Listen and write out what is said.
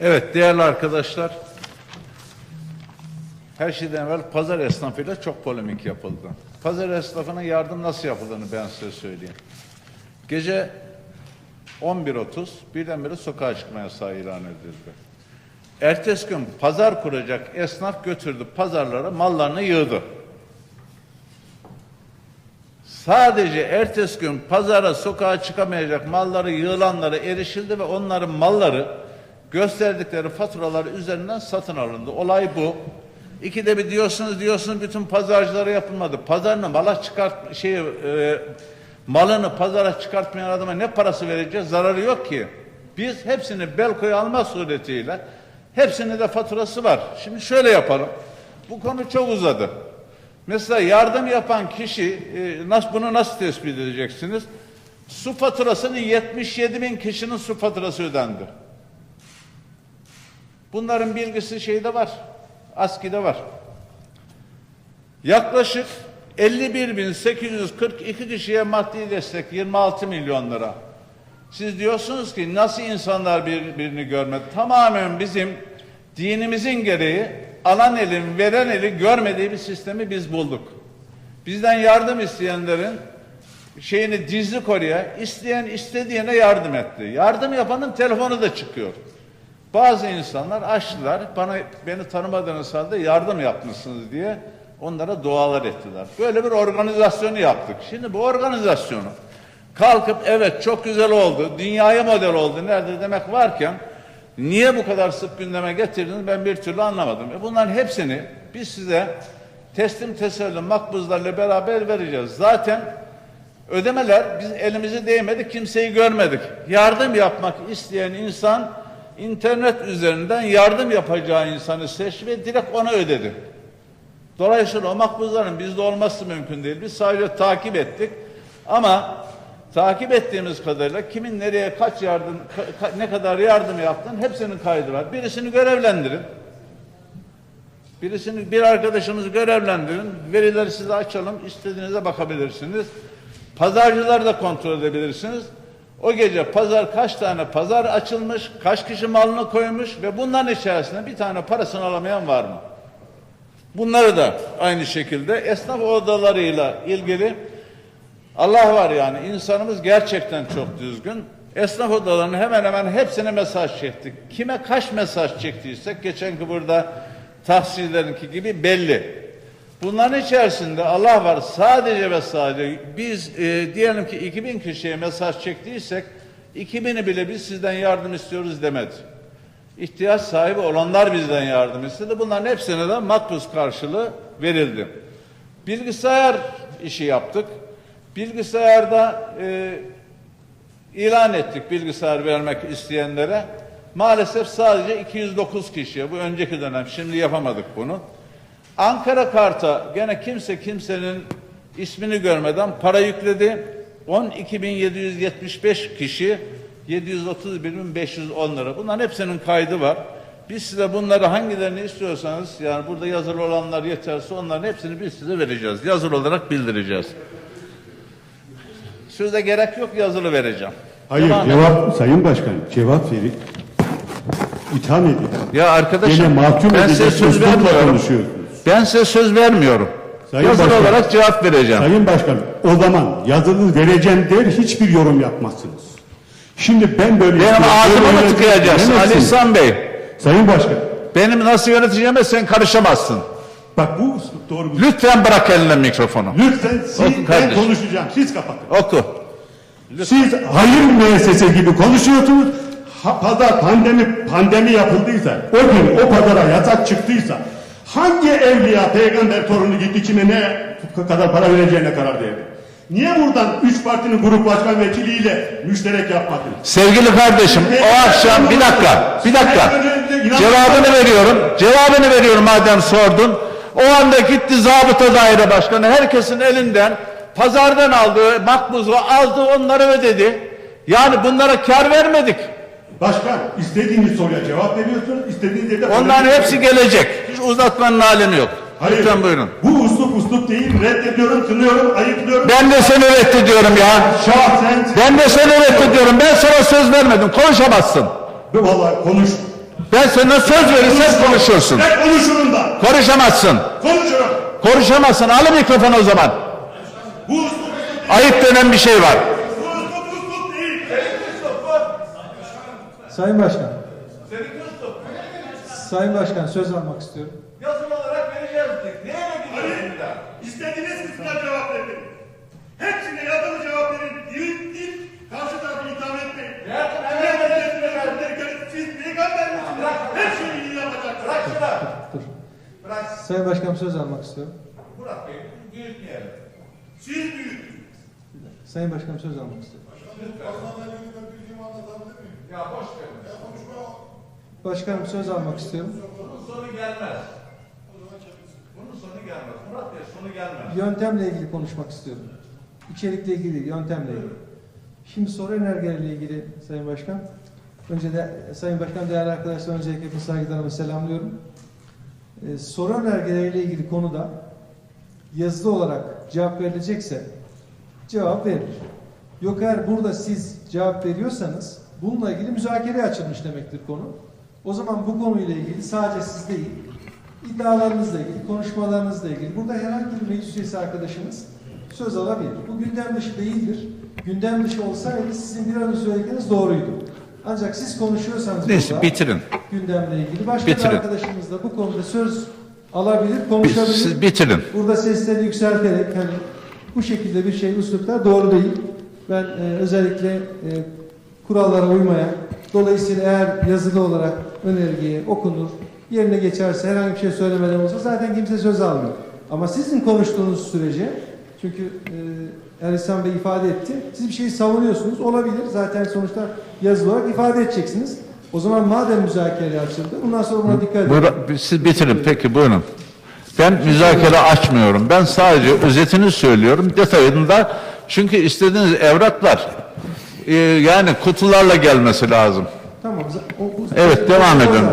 Evet değerli arkadaşlar. Her şeyden evvel pazar esnafıyla çok polemik yapıldı. Pazar esnafına yardım nasıl yapıldığını ben size söyleyeyim. Gece 11.30 birdenbire sokağa çıkma yasağı ilan edildi. Ertesi gün pazar kuracak esnaf götürdü pazarlara mallarını yığdı. Sadece ertesi gün pazara sokağa çıkamayacak malları yığılanlara erişildi ve onların malları gösterdikleri faturalar üzerinden satın alındı. Olay bu. İkide bir diyorsunuz diyorsunuz bütün pazarcılara yapılmadı. Pazarını mala çıkart şey e, malını pazara çıkartmayan adama ne parası vereceğiz? Zararı yok ki. Biz hepsini Belko'ya alma suretiyle hepsinin de faturası var. Şimdi şöyle yapalım. Bu konu çok uzadı. Mesela yardım yapan kişi e, nasıl bunu nasıl tespit edeceksiniz? Su faturasını 77 bin kişinin su faturası ödendi. Bunların bilgisi şeyde var. ASKİ'de var. Yaklaşık 51.842 kişiye maddi destek 26 milyon lira. Siz diyorsunuz ki nasıl insanlar birbirini görmedi? Tamamen bizim dinimizin gereği alan elin veren eli görmediği bir sistemi biz bulduk. Bizden yardım isteyenlerin şeyini dizli koruya isteyen istediğine yardım etti. Yardım yapanın telefonu da çıkıyor. Bazı insanlar açtılar bana beni tanımadığınız halde yardım yapmışsınız diye onlara dualar ettiler. Böyle bir organizasyonu yaptık. Şimdi bu organizasyonu kalkıp evet çok güzel oldu, dünyaya model oldu nerede demek varken niye bu kadar sık gündeme getirdiniz ben bir türlü anlamadım. E bunların hepsini biz size teslim tesellüm makbuzlarla beraber vereceğiz. Zaten ödemeler biz elimizi değmedi kimseyi görmedik. Yardım yapmak isteyen insan internet üzerinden yardım yapacağı insanı seçti ve direkt ona ödedi. Dolayısıyla o makbuzların bizde olması mümkün değil. Biz sadece takip ettik. Ama takip ettiğimiz kadarıyla kimin nereye kaç yardım, ka- ne kadar yardım yaptığının hepsinin kaydı. Birisini görevlendirin. Birisini bir arkadaşımızı görevlendirin. Verileri size açalım. istediğinize bakabilirsiniz. Pazarcıları da kontrol edebilirsiniz. O gece pazar kaç tane pazar açılmış, kaç kişi malını koymuş ve bunların içerisinde bir tane parasını alamayan var mı? Bunları da aynı şekilde esnaf odalarıyla ilgili Allah var yani insanımız gerçekten çok düzgün. Esnaf odalarının hemen hemen hepsine mesaj çektik. Kime kaç mesaj çektiysek geçenki burada tahsillerinki gibi belli. Bunların içerisinde Allah var sadece ve sadece biz e, diyelim ki 2000 kişiye mesaj çektiysek 2000'i bile biz sizden yardım istiyoruz demedi. İhtiyaç sahibi olanlar bizden yardım istedi. Bunların hepsine de makbuz karşılığı verildi. Bilgisayar işi yaptık. Bilgisayarda e, ilan ettik bilgisayar vermek isteyenlere. Maalesef sadece 209 kişiye. Bu önceki dönem. Şimdi yapamadık bunu. Ankara Kart'a gene kimse kimsenin ismini görmeden para yükledi. 12.775 kişi 731.510 lira. Bunların hepsinin kaydı var. Biz size bunları hangilerini istiyorsanız yani burada yazılı olanlar yeterse onların hepsini biz size vereceğiz. Yazılı olarak bildireceğiz. Söze gerek yok yazılı vereceğim. Hayır Devam cevap Sayın Başkan cevap verin. İtham edin. Ya arkadaşım Yine mahkum ben size söz vermiyorum. konuşuyorsunuz. Ben size söz vermiyorum. Sayın Yazılı Başkan. olarak cevap vereceğim. Sayın Başkan o zaman yazılı vereceğim der hiçbir yorum yapmazsınız. Şimdi ben böyle Benim ağzımı diyemezsiniz. Ali İhsan Bey? Sayın Başkan Benim nasıl yöneteceğime sen karışamazsın. bak bu doğru bir Lütfen bırak eline mikrofonu. Lütfen siz, Oku ben kardeşim. konuşacağım. Siz kapatın. Oku. Siz hayır müessese gibi konuşuyorsunuz. Ha, pazar pandemi pandemi yapıldıysa, o gün o pazara yasak çıktıysa hangi evliya peygamber torunu gitti kime ne kadar para vereceğine karar verdi? Niye buradan üç partinin grup başkan vekiliyle müşterek yapmadınız? Sevgili kardeşim o akşam bir dakika bir dakika. cevabını veriyorum cevabını veriyorum madem sordun. O anda gitti zabıta daire başkanı herkesin elinden pazardan aldığı makbuzu aldı onları ödedi. Yani bunlara kar vermedik. Başkan istediğiniz soruya cevap veriyorsunuz, istediğiniz yerde... onların hepsi gelecek uzatmanın alemi yok Hayır, lütfen buyurun Bu uslup uslup değil, reddediyorum, kınıyorum, ayıplıyorum. ben de seni reddediyorum ya Şahsen... ben de seni reddediyorum ben sana söz vermedim konuşamazsın Vallahi konuş. Ben sana söz verirsem konuşursun. Ben konuşurum da. Konuşamazsın. Konuşurum. Konuşamazsın. Alın mikrofonu o zaman. Bu usluk Ayıp denen bir şey var. bu usluk usluk değil. Sayın Başkan. Sayın Başkan söz almak istiyorum. Yazılı olarak vereceğiz. Neye Hayır. İstediğiniz kısmına cevap verin. Hepsine yazılı cevap verin. Dil dil karşı tarafı itham etmeyin. Siz peygamber misiniz? Her şeyi iyi yapacaksınız. Dur. Sayın Başkanım söz almak istiyorum. Murat Bey, büyütmeyelim. Siz büyük. Sayın Başkanım söz almak istiyorum. Ya boş verin. Başkanım söz almak istiyorum. Bunun sonu gelmez. Bunun sonu gelmez. Murat Bey sonu gelmez. Yöntemle ilgili konuşmak istiyorum. İçerikle ilgili değil, yöntemle ilgili. Şimdi soru önergeleriyle ilgili Sayın Başkan. Önce de Sayın Başkan değerli arkadaşlar öncelikle hepinizi saygılarımı selamlıyorum. Ee, soru önergeleriyle ilgili konuda yazılı olarak cevap verilecekse cevap verilir. Yok eğer burada siz cevap veriyorsanız bununla ilgili müzakere açılmış demektir konu. O zaman bu konuyla ilgili sadece siz değil, iddialarınızla ilgili, konuşmalarınızla ilgili burada herhangi bir meclis üyesi arkadaşımız söz alabilir. Bu gündem dışı değildir. Gündem dışı olsaydı sizin bir önce söyledikleriniz doğruydu. Ancak siz konuşuyorsanız Neyse burada bitirin. gündemle ilgili başka Bitirin. bir arkadaşımız da bu konuda söz alabilir, konuşabilir. Siz bitirin. Burada sesleri yükselterek hani bu şekilde bir şey üsluplar doğru değil. Ben e, özellikle e, kurallara uymayan, dolayısıyla eğer yazılı olarak önergeye okunur, yerine geçerse herhangi bir şey söylemeden olsa zaten kimse söz almıyor. Ama sizin konuştuğunuz sürece çünkü e, Ersan Bey ifade etti. Siz bir şeyi savunuyorsunuz. Olabilir. Zaten sonuçta yazılı olarak ifade edeceksiniz. O zaman madem müzakere açıldı, bundan sonra buna dikkat edin. Siz bitirin peki buyurun. Ben müzakere açmıyorum. Ben sadece özetini söylüyorum. Detayında çünkü istediğiniz evraklar e, yani kutularla gelmesi lazım. Tamam. o- bu- Evet, devam edin.